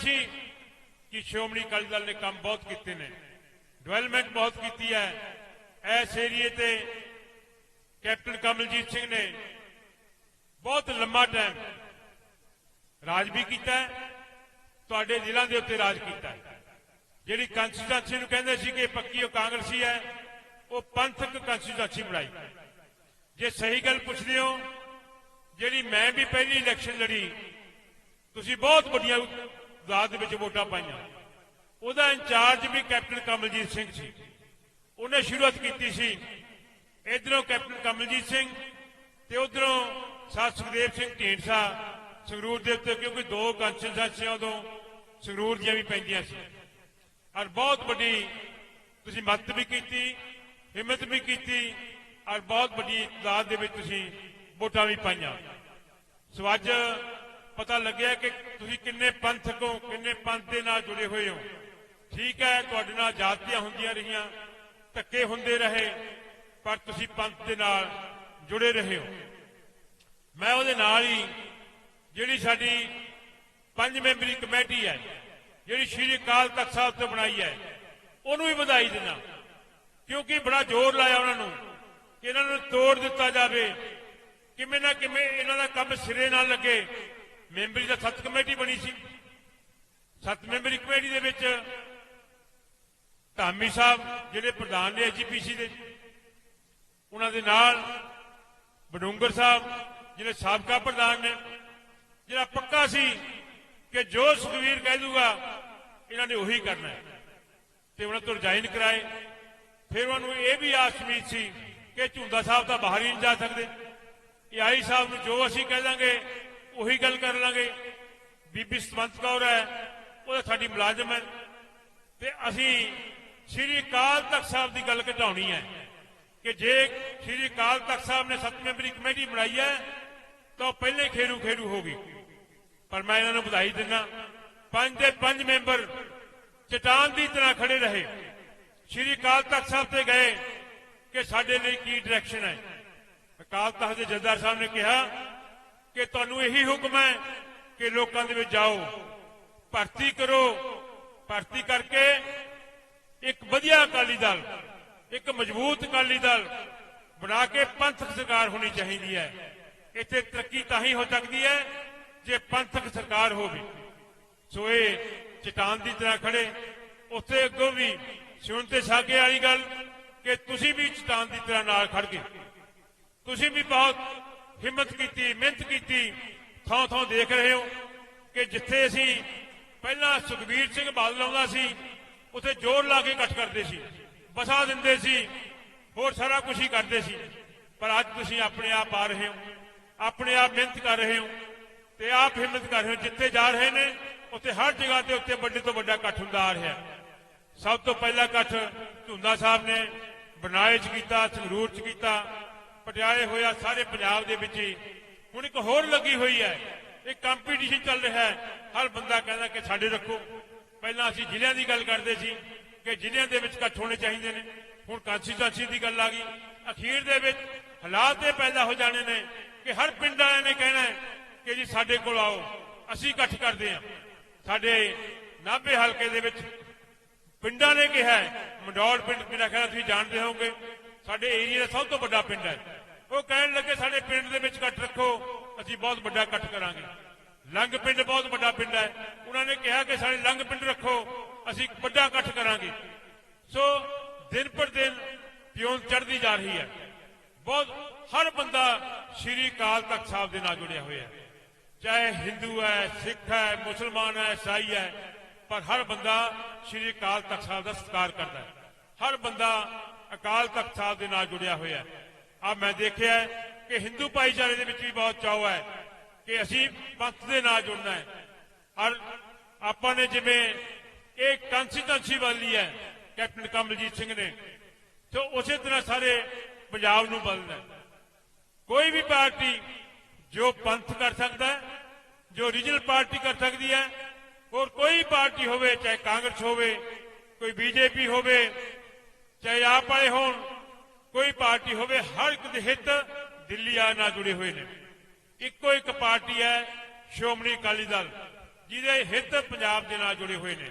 ਸੀ ਕਿ ਸ਼੍ਰੋਮਣੀ ਅਕਾਲੀ ਦਲ ਨੇ ਕੰਮ ਬਹੁਤ ਕੀਤੇ ਨੇ। ਡਿਵੈਲਪਮੈਂਟ ਬਹੁਤ ਕੀਤੀ ਹੈ। ਇਸ ਏਰੀਏ ਤੇ ਕੈਪਟਨ ਕਮਲਜੀਤ ਸਿੰਘ ਨੇ ਬਹੁਤ ਲੰਮਾ ਟਾਈਮ ਰਾਜ ਵੀ ਕੀਤਾ ਤੁਹਾਡੇ ਜ਼ਿਲ੍ਹਾ ਦੇ ਉੱਤੇ ਰਾਜ ਕੀਤਾ ਜਿਹੜੀ ਕੰਸਟੀਟੈਂਸੀ ਨੂੰ ਕਹਿੰਦੇ ਸੀ ਕਿ ਪੱਕੀ ਉਹ ਕਾਂਗਰਸੀ ਹੈ, ਉਹ ਪੰਥਕ ਕੰਸਟੀਟੈਂਸੀ ਬਣਾਈ। ਜੇ ਸਹੀ ਗੱਲ ਪੁੱਛਦੇ ਹੋ, ਜਿਹੜੀ ਮੈਂ ਵੀ ਪਹਿਲੀ ਇਲੈਕਸ਼ਨ ਲੜੀ, ਤੁਸੀਂ ਬਹੁਤ ਵੱਡੀਆਂ ਦਾਦ ਦੇ ਵਿੱਚ ਵੋਟਾਂ ਪਾਈਆਂ। ਉਹਦਾ ਇੰਚਾਰਜ ਵੀ ਕੈਪਟਨ ਕਮਲਜੀਤ ਸਿੰਘ ਸੀ। ਉਹਨੇ ਸ਼ੁਰੂਆਤ ਕੀਤੀ ਸੀ ਇਧਰੋਂ ਕੈਪਟਨ ਕਮਲਜੀਤ ਸਿੰਘ ਤੇ ਉਧਰੋਂ ਸਾਧ ਸੁਖਦੇਵ ਸਿੰਘ ਢੀਂਡਸਾ ਸੰਗਰੂਰ ਦੇ ਉੱਤੇ, ਕਿਉਂਕਿ ਦੋ ਕੰਸਟੀਟੈਂਸੀਆਂ ਉਦੋਂ ਸੰਗਰੂਰ ਦੀਆਂ ਵੀ ਪੈਂਦੀਆਂ ਸੀ। ਔਰ ਬਹੁਤ ਵੱਡੀ ਤੁਸੀਂ ਮਦਦ ਵੀ ਕੀਤੀ, ਹਿੰਮਤ ਵੀ ਕੀਤੀ, ਔਰ ਬਹੁਤ ਵੱਡੀ ਤਾਦਾਦ ਦੇ ਵਿੱਚ ਤੁਸੀਂ ਵੋਟਾਂ ਵੀ ਪਾਈਆਂ। ਸੋ ਅੱਜ ਪਤਾ ਲੱਗਿਆ ਕਿ ਤੁਸੀਂ ਕਿੰਨੇ ਪੰਥਕ ਹੋ, ਕਿੰਨੇ ਪੰਥ ਦੇ ਨਾਲ ਜੁੜੇ ਹੋਏ ਹੋ। ਠੀਕ ਹੈ, ਤੁਹਾਡੇ ਨਾਲ ਜਾਤੀਆਂ ਹੁੰਦੀਆਂ ਰਹੀਆਂ, ਧੱਕੇ ਹੁੰਦੇ ਰਹੇ, ਪਰ ਤੁਸੀਂ ਪੰਥ ਦੇ ਨਾਲ ਜੁੜੇ ਰਹੇ ਹੋ। ਮੈਂ ਉਹਦੇ ਨਾਲ ਹੀ, ਜਿਹੜੀ ਸਾਡੀ ਪੰਜ ਮੈਂਬਰੀ ਕਮੇਟੀ ਹੈ, ਜਿਹੜੀ ਸ਼੍ਰੀ ਅਕਾਲ ਤਖਤ ਸਾਹਿਬ ਤੋਂ ਬਣਾਈ ਹੈ, ਉਹਨੂੰ ਵੀ ਵਧਾਈ ਦਿੰਦਾ। ਕਿਉਂਕਿ ਬੜਾ ਜ਼ੋਰ ਲਾਇਆ ਉਹਨਾਂ ਨੂੰ ਕਿ ਇਹਨਾਂ ਨੂੰ ਤੋੜ ਦਿੱਤਾ ਜਾਵੇ, ਕਿਵੇਂ ਨਾ ਕਿਵੇਂ ਇਹਨਾਂ ਦਾ ਕੰਮ ਸਿਰੇ ਨਾਲ ਲੱਗੇ ਮੈਂਬਰੀ ਦਾ ਸੱਤ ਕਮੇਟੀ ਬਣੀ ਸੀ। ਸੱਤ ਮੈਂਬਰੀ ਕਮੇਟੀ ਦੇ ਵਿੱਚ ਧਾਮੀ ਸਾਹਿਬ, ਜਿਹੜੇ ਪ੍ਰਧਾਨ ਨੇ ਐਜੀਪੀਸੀ ਦੇ, ਉਹਨਾਂ ਦੇ ਨਾਲ ਬਡੂੰਗਰ ਸਾਹਿਬ, ਜਿਹੜੇ ਸਾਬਕਾ ਪ੍ਰਧਾਨ ਨੇ, ਜਿਹੜਾ ਪੱਕਾ ਸੀ ਕਿ ਜੋ ਸੁਖਵੀਰ ਕਹਿ ਦੂਗਾ, ਇਹਨਾਂ ਨੇ ਉਹੀ ਕਰਨਾ ਹੈ। ਤੇ ਉਹਨਾਂ ਤੋਂ ਰਿਜ਼ਾਈਨ ਕਰਾਏ। ਫਿਰ ਉਹਨਾਂ ਨੂੰ ਇਹ ਵੀ ਆਸ ਉਮੀਦ ਸੀ ਕਿ ਝੁੰਦਾ ਸਾਹਿਬ ਤਾਂ ਬਾਹਰ ਹੀ ਨਹੀਂ ਜਾ ਸਕਦੇ। ਇਹ ਆਈ ਸਾਹਿਬ ਨੂੰ ਜੋ ਅਸੀਂ ਕਹਿ ਦਾਂਗੇ ਉਹੀ ਗੱਲ ਕਰ ਲਾਂਗੇ ਬੀਬੀ ਸਤਵੰਤ ਕੌਰ ਹੈ ਉਹ ਤਾਂ ਸਾਡੀ ਮੁਲਾਜ਼ਮ ਹੈ ਤੇ ਅਸੀਂ ਸ੍ਰੀ ਅਕਾਲ ਤਖਤ ਸਾਹਿਬ ਦੀ ਗੱਲ ਘਟਾਉਣੀ ਹੈ ਕਿ ਜੇ ਸ੍ਰੀ ਅਕਾਲ ਤਖਤ ਸਾਹਿਬ ਨੇ ਸੱਤ ਮੈਂਬਰੀ ਕਮੇਟੀ ਬਣਾਈ ਹੈ ਤਾਂ ਉਹ ਪਹਿਲੇ ਖੇਰੂ ਖੇਰੂ ਹੋ ਗਈ ਪਰ ਮੈਂ ਇਹਨਾਂ ਨੂੰ ਵਧਾਈ ਦਿੰਦਾ ਪੰਜ ਦੇ ਪੰਜ ਮੈਂਬਰ ਚਟਾਨ ਦੀ ਤਰ੍ਹਾਂ ਖੜੇ ਰਹੇ ਸ੍ਰੀ ਅਕਾਲ ਤਖਤ ਸਾਹਿਬ ਤੇ ਗਏ ਕਿ ਸਾਡੇ ਲਈ ਕੀ ਡਾਇਰੈਕਸ਼ਨ ਹੈ ਅਕਾਲ ਤਖਤ ਦੇ ਜਥੇਦਾਰ ਸਾਹਿਬ ਨੇ ਕਿਹਾ ਕਿ ਤੁਹਾਨੂੰ ਇਹੀ ਹੁਕਮ ਹੈ ਕਿ ਲੋਕਾਂ ਦੇ ਵਿੱਚ ਜਾਓ। ਭਰਤੀ ਕਰੋ। ਭਰਤੀ ਕਰਕੇ ਇੱਕ ਵਧੀਆ ਅਕਾਲੀ ਦਲ, ਇੱਕ ਮਜ਼ਬੂਤ ਅਕਾਲੀ ਦਲ ਬਣਾ ਕੇ ਪੰਥਕ ਸਰਕਾਰ ਹੋਣੀ ਚਾਹੀਦੀ ਹੈ। ਇੱਥੇ ਤਰੱਕੀ ਤਾਂ ਹੀ ਹੋ ਸਕਦੀ ਹੈ ਜੇ ਪੰਥਕ ਸਰਕਾਰ ਹੋਵੇ। ਸੋ ਇਹ ਚਟਾਨ ਦੀ ਤਰ੍ਹਾਂ ਖੜੇ। ਉੱਥੇ ਅੱਗੋਂ ਵੀ ਸੁਣ ਤੇ ਸਾਗੇ ਵਾਲੀ ਗੱਲ ਕਿ ਤੁਸੀਂ ਵੀ ਚਟਾਨ ਦੀ ਤਰ੍ਹਾਂ ਨਾਲ ਖੜ ਗਏ। ਤੁਸੀਂ ਵੀ ਬਹੁਤ ਹਿੰਮਤ ਕੀਤੀ, ਮਿਹਨਤ ਕੀਤੀ ਥਾਂ ਥਾਂ ਦੇਖ ਰਹੇ ਹੋ ਕਿ ਜਿੱਥੇ ਅਸੀਂ ਪਹਿਲਾਂ ਸੁਖਬੀਰ ਸਿੰਘ ਬਾਦਲ ਆਉਂਦਾ ਸੀ, ਉੱਥੇ ਜ਼ੋਰ ਲਾ ਕੇ ਇਕੱਠ ਕਰਦੇ ਸੀ ਬਸਾ ਦਿੰਦੇ ਸੀ, ਹੋਰ ਸਾਰਾ ਕੁਝ ਹੀ ਕਰਦੇ ਸੀ। ਪਰ ਅੱਜ ਤੁਸੀਂ ਆਪਣੇ ਆਪ ਆ ਰਹੇ ਹੋ, ਆਪਣੇ ਆਪ ਮਿਹਨਤ ਕਰ ਰਹੇ ਹੋ ਤੇ ਆਪ ਹਿੰਮਤ ਕਰ ਰਹੇ ਹੋ। ਜਿੱਥੇ ਜਾ ਰਹੇ ਨੇ, ਉੱਥੇ ਹਰ ਜਗ੍ਹਾ ਤੇ ਉੱਤੇ ਵੱਡੇ ਤੋਂ ਵੱਡਾ ਇਕੱਠ ਹੁੰਦਾ ਆ ਰਿਹਾ। ਸਭ ਤੋਂ ਪਹਿਲਾ ਇਕੱਠ ਝੁੰਦਾ ਸਾਹਿਬ ਨੇ ਬਨਾਏ 'ਚ ਕੀਤਾ, ਸੰਗਰੂਰ 'ਚ ਕੀਤਾ ਪਟਿਆਲੇ ਹੋਇਆ ਸਾਰੇ ਪੰਜਾਬ ਦੇ ਵਿੱਚ ਹੀ। ਹੁਣ ਇੱਕ ਹੋਰ ਲੱਗੀ ਹੋਈ ਹੈ। ਇਹ ਕੰਪੀਟੀਸ਼ਨ ਚੱਲ ਰਿਹਾ ਹੈ। ਹਰ ਬੰਦਾ ਕਹਿੰਦਾ ਕਿ ਸਾਡੇ ਰੱਖੋ। ਪਹਿਲਾਂ ਅਸੀਂ ਜ਼ਿਲ੍ਹਿਆਂ ਦੀ ਗੱਲ ਕਰਦੇ ਸੀ ਕਿ ਜ਼ਿਲ੍ਹਿਆਂ ਦੇ ਵਿੱਚ ਇਕੱਠ ਹੋਣੇ ਚਾਹੀਦੇ ਨੇ। ਹੁਣ ਕਾਂਸਟੀਚੁਐਂਸੀ ਦੀ ਗੱਲ ਆ ਗਈ। ਅਖੀਰ ਦੇ ਵਿੱਚ ਹਾਲਾਤ ਇਹ ਪੈਦਾ ਹੋ ਜਾਣੇ ਨੇ ਕਿ ਹਰ ਪਿੰਡ ਵਾਲਿਆਂ ਨੇ ਕਹਿਣਾ ਹੈ ਕਿ ਜੀ ਸਾਡੇ ਕੋਲ ਆਓ। ਅਸੀਂ ਇਕੱਠ ਕਰਦੇ ਹਾਂ। ਸਾਡੇ ਨਾਭੇ ਹਲਕੇ ਦੇ ਵਿੱਚ ਪਿੰਡਾਂ ਨੇ ਕਿਹਾ ਹੈ, ਮੰਡੌਰ ਪਿੰਡ ਮੇਰਾ ਖਿਆਲ ਤੁਸੀਂ ਜਾਣਦੇ ਹੋਵੋਗੇ। ਸਾਡੇ ਏਰੀਆ ਦਾ ਸਭ ਤੋਂ ਵੱਡਾ ਪਿੰਡ ਹੈ। ਉਹ ਕਹਿਣ ਲੱਗੇ, ਸਾਡੇ ਪਿੰਡ ਦੇ ਵਿੱਚ ਇਕੱਠ ਰੱਖੋ, ਅਸੀਂ ਬਹੁਤ ਵੱਡਾ ਇਕੱਠ ਕਰਾਂਗੇ। ਲੰਗ ਪਿੰਡ ਬਹੁਤ ਵੱਡਾ ਪਿੰਡ ਹੈ। ਉਹਨਾਂ ਨੇ ਕਿਹਾ ਕਿ ਸਾਡੇ ਲੰਗ ਪਿੰਡ ਰੱਖੋ, ਅਸੀਂ ਵੱਡਾ ਇਕੱਠ ਕਰਾਂਗੇ। ਸੋ ਦਿਨ ਪਰ ਦਿਨ ਪਿਉਣ ਚੜ੍ਹਦੀ ਜਾ ਰਹੀ ਹੈ। ਬਹੁਤ, ਹਰ ਬੰਦਾ ਸ਼੍ਰੀ ਅਕਾਲ ਤਖਤ ਸਾਹਿਬ ਦੇ ਨਾਲ ਜੁੜਿਆ ਹੋਇਆ ਹੈ। ਚਾਹੇ ਹਿੰਦੂ ਹੈ, ਸਿੱਖ ਹੈ, ਮੁਸਲਮਾਨ ਹੈ, ਈਸਾਈ ਹੈ, ਪਰ ਹਰ ਬੰਦਾ ਸ਼੍ਰੀ ਅਕਾਲ ਤਖਤ ਸਾਹਿਬ ਦਾ ਸਤਿਕਾਰ ਕਰਦਾ ਹੈ। ਹਰ ਬੰਦਾ ਅਕਾਲ ਤਖਤ ਸਾਹਿਬ ਦੇ ਨਾਲ ਜੁੜਿਆ ਹੋਇਆ ਆ ਮੈਂ ਦੇਖਿਆ ਕਿ ਹਿੰਦੂ ਭਾਈਚਾਰੇ ਦੇ ਵਿੱਚ ਵੀ ਬਹੁਤ ਚਾਅ ਹੈ ਕਿ ਅਸੀਂ ਪੰਥ ਦੇ ਨਾਲ ਜੁੜਨਾ ਹੈ। ਔਰ ਆਪਾਂ ਨੇ ਜਿਵੇਂ ਇਹ ਕੰਸਟੀਟੈਂਸੀ ਵਾਲੀ ਹੈ, ਕੈਪਟਨ ਕਮਲਜੀਤ ਸਿੰਘ ਨੇ, ਤੇ ਉਸੇ ਤਰ੍ਹਾਂ ਸਾਰੇ ਪੰਜਾਬ ਨੂੰ ਬਦਲਣਾ ਕੋਈ ਵੀ ਪਾਰਟੀ ਜੋ ਪੰਥ ਕਰ ਸਕਦਾ ਜੋ ਰੀਜਨਲ ਪਾਰਟੀ ਕਰ ਸਕਦੀ ਹੈ, ਹੋਰ ਕੋਈ ਪਾਰਟੀ ਹੋਵੇ, ਚਾਹੇ ਕਾਂਗਰਸ ਹੋਵੇ, ਕੋਈ ਬੀਜੇਪੀ ਹੋਵੇ ਚਾਹੇ ਆਪ ਵਾਲੇ ਹੋਣ, ਕੋਈ ਪਾਰਟੀ ਹੋਵੇ, ਹਰ ਇੱਕ ਦੇ ਹਿੱਤ ਦਿੱਲੀ ਆ ਨਾਲ ਜੁੜੇ ਹੋਏ ਨੇ। ਇੱਕੋ ਇੱਕ ਪਾਰਟੀ ਹੈ ਸ਼੍ਰੋਮਣੀ ਅਕਾਲੀ ਦਲ, ਜਿਹਦੇ ਹਿੱਤ ਪੰਜਾਬ ਦੇ ਨਾਲ ਜੁੜੇ ਹੋਏ ਨੇ।